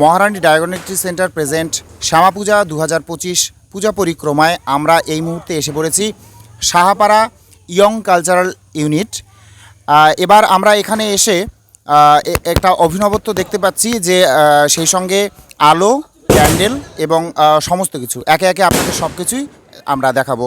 Maharani diagnostic centre present Shyama Puja দু হাজার পঁচিশ পূজা পরিক্রমায় আমরা এই মুহূর্তে এসে পড়েছি সাহাপাড়া ইয়ং কালচারাল ইউনিট। এবার আমরা এখানে এসে একটা অভিনবত্ব দেখতে পাচ্ছি যে সেই সঙ্গে আলো প্যান্ডেল এবং সমস্ত কিছু। একে একে আপনাদের সব কিছুই আমরা দেখাবো।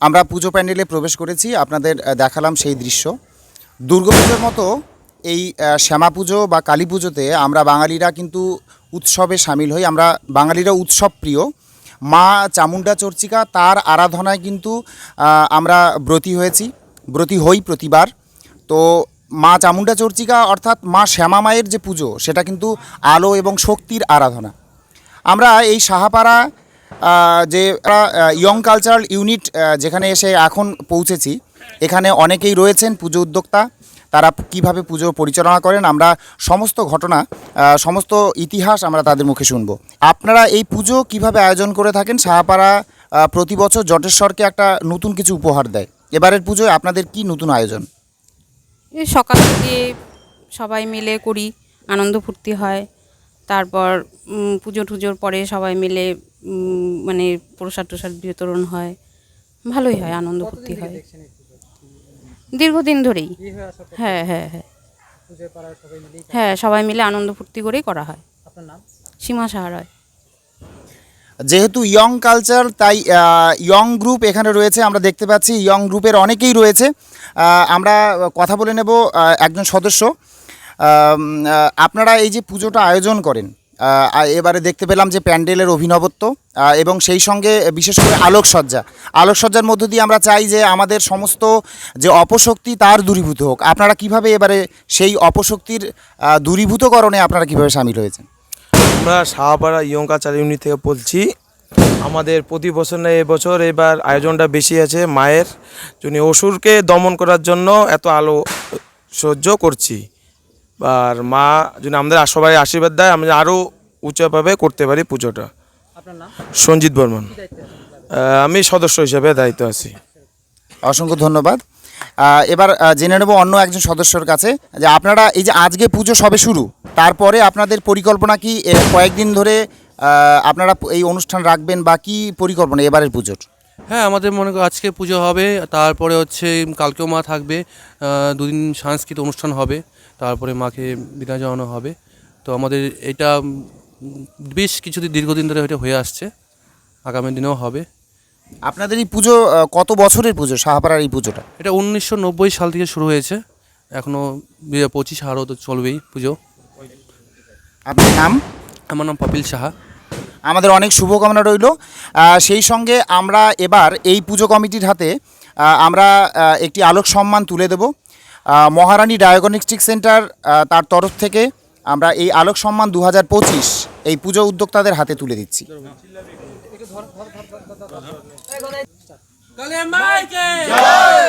আমরা পুজো প্যান্ডেলে প্রবেশ করেছি, আপনাদের দেখালাম সেই দৃশ্য। দুর্গাপুজোর মতো এই শ্যামা পুজো বা কালী পুজোতে আমরা বাঙালিরা কিন্তু উৎসবে সামিল হই। আমরা বাঙালিরা উৎসব প্রিয়। মা চামুণ্ডা চর্চিকা, তার আরাধনায় কিন্তু আমরা ব্রতী হয়েছি, ব্রতী হই প্রতিবার। তো মা চামুণ্ডা চর্চিকা অর্থাৎ মা শ্যামা মায়ের যে পুজো, সেটা কিন্তু আলো এবং শক্তির আরাধনা। আমরা এই সাহাপাড়া যে ইয়ং কালচারাল ইউনিট যেখানে এসে এখন পৌঁছেছি, এখানে অনেকেই রয়েছেন পুজো উদ্যোক্তা, তারা কীভাবে পুজো পরিচালনা করেন, আমরা সমস্ত ঘটনা সমস্ত ইতিহাস আমরা তাদের মুখে শুনব। আপনারা এই পুজো কীভাবে আয়োজন করে থাকেন, সাহাপাড়া প্রতি বছর জটেশ্বরকে একটা নতুন কিছু উপহার দেয়। এবারের পুজোয় আপনাদের কি নতুন আয়োজন? সকাল থেকে সবাই মিলে করি, আনন্দ ফুর্তি হয়, তারপর পুজো টুজোর পরে সবাই মিলে মানে প্রসাদ টসাদ বিতরণ হয়। ভালোই হয় আনন্দ ফুর্তি হয়। দীর্ঘদিন ধরেই। হ্যাঁ হ্যাঁ হ্যাঁ হ্যাঁ। সবাই মিলে আনন্দ ফুর্তি করেই করা হয়। সীমা সাহারায় যেহেতু ইয়ং কালচার তাই ইয়ং গ্রুপ এখানে রয়েছে আমরা দেখতে পাচ্ছি ইয়ং গ্রুপের অনেকেই রয়েছে। আমরা কথা বলে নেব একজন সদস্য। আপনারা এই যে পুজোটা আয়োজন করেন এবারে দেখতে পেলাম যে প্যান্ডেলের অভিনবত্ব এবং সেই সঙ্গে বিশেষ করে আলোকসজ্জা। আলোকসজ্জার মধ্য দিয়ে আমরা চাই যে আমাদের সমস্ত যে অপশক্তি তার দূরীভূত হোক। আপনারা কীভাবে এবারে সেই অপশক্তির দূরীভূতকরণে আপনারা কীভাবে সামিল হয়েছেন? আমরা সাহাপাড়া ইয়ং কালচার ইউনিট থেকে বলছি, আমাদের প্রতি বছর না এবছর এবার আয়োজনটা বেশি আছে মায়ের। জন্য অসুরকে দমন করার জন্য এত আলো সহ্য করছি। আর মা যদি আমাদের সবাই আশীর্বাদ দেয় আমি আরও উঁচুভাবে করতে পারি পুজোটা। সঞ্জিত বর্মন। আমি সদস্য হিসেবে দায়িত্ব আছি। অসংখ্য ধন্যবাদ। এবার জেনে নেব অন্য একজন সদস্যর কাছে যে আপনারা এই যে আজকে পুজো সবে শুরু তারপরে আপনাদের পরিকল্পনা কি? কয়েকদিন ধরে আপনারা এই অনুষ্ঠান রাখবেন বা কি পরিকল্পনা এবারের পুজোর? হ্যাঁ আমাদের মনে করো আজকে পুজো হবে তারপরে হচ্ছে কালকেও মা থাকবে দুদিন সাংস্কৃতিক অনুষ্ঠান হবে। তারপরে মাকে বিদায় জানানো হবে। তো আমাদের এটা বেশ কিছুদিন দীর্ঘদিন ধরে এটা হয়ে আসছে। আগামী দিনেও হবে। আপনাদের এই পুজো কত বছরের পুজো? সাহাপাড়ার এই পুজোটা? এটা উনিশশো নব্বই সাল থেকে শুরু হয়েছে। এখনও দু হাজার পঁচিশ আরও তো চলবেই পুজো। আপনার নাম? আমার নাম পাপিল সাহা। আমাদের অনেক শুভকামনা রইল। সেই সঙ্গে আমরা এবার এই পুজো কমিটির হাতে আমরা একটি আলোক সম্মান তুলে দেব। মহারানী ডায়াগনস্টিক সেন্টার তার তরফ থেকে আমরা এই আলোক সম্মান দু হাজার পঁচিশ এই পুজো উদ্যোক্তাদের হাতে তুলে দিচ্ছি। কালে মাইকে,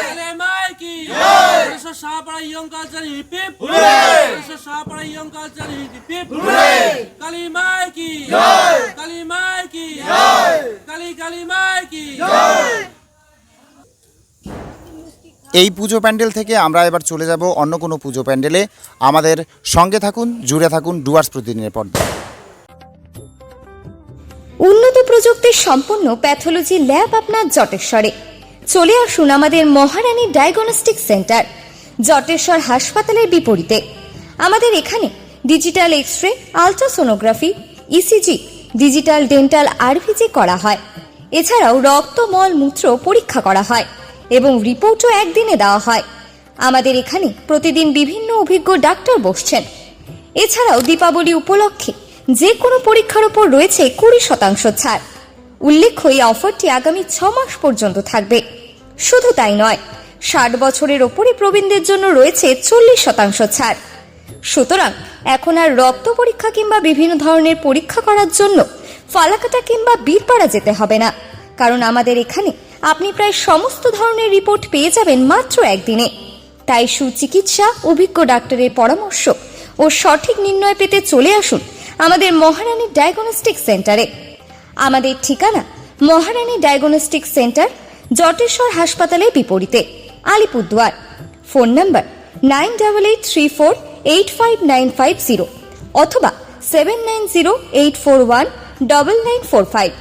কালে মাইকি হিপ এসো সাহাপাড়া ইয়ং কালচার কালী মাইকি কালী মাইকি, কালী কালী মাইকি এই পুজো প্যান্ডেল থেকে আমরা এবার চলে যাব অন্য কোনো পুজো প্যান্ডেলে। আমাদের সঙ্গে থাকুন, জুড়ে থাকুন ডুয়ার্স প্রতিদিনের পর্দা। উন্নত প্রযুক্তির সম্পন্ন প্যাথোলজি ল্যাব আপনার জটেশ্বরে। চলে আসুন আমাদের মহারানী ডায়াগনস্টিক সেন্টার, জটেশ্বর হাসপাতালের বিপরীতে। আমাদের এখানে digital X ray ultrasonography ECG digital dental RVG করা হয়। এছাড়াও রক্ত মল মূত্র পরীক্ষা করা হয়। এবং রিপোর্টও একদিনে দেওয়া হয়। আমাদের এখানে প্রতিদিন বিভিন্ন অভিজ্ঞ ডাক্তার বসছেন। এছাড়াও দীপাবলি উপলক্ষে যে কোনো পরীক্ষার উপর রয়েছে কুড়ি শতাংশ ছাড়। উল্লেখ্য, এই অফারটি আগামী ছ মাস পর্যন্ত থাকবে। শুধু তাই নয়, ষাট বছরের ওপরে প্রবীণদের জন্য রয়েছে চল্লিশ শতাংশ ছাড়। সুতরাং এখন আর রক্ত পরীক্ষা কিংবা বিভিন্ন ধরনের পরীক্ষা করার জন্য ফালাকাটা কিংবা বীরপাড়া যেতে হবে না। কারণ আমাদের এখানে আপনি প্রায় সমস্ত ধরনের রিপোর্ট পেয়ে যাবেন মাত্র একদিনে। তাই সুচিকিৎসা, অভিজ্ঞ ডাক্তারের পরামর্শ ও সঠিক নির্ণয় পেতে চলে আসুন আমাদের মহারানী ডায়াগনস্টিক সেন্টারে। আমাদের ঠিকানা মহারানী ডায়াগনস্টিক সেন্টার, জটেশ্বর হাসপাতালের বিপরীতে, Alipurduar. Phone number nine double eight three four eight five nine five zero অথবা seven nine zero eight four one double nine four five.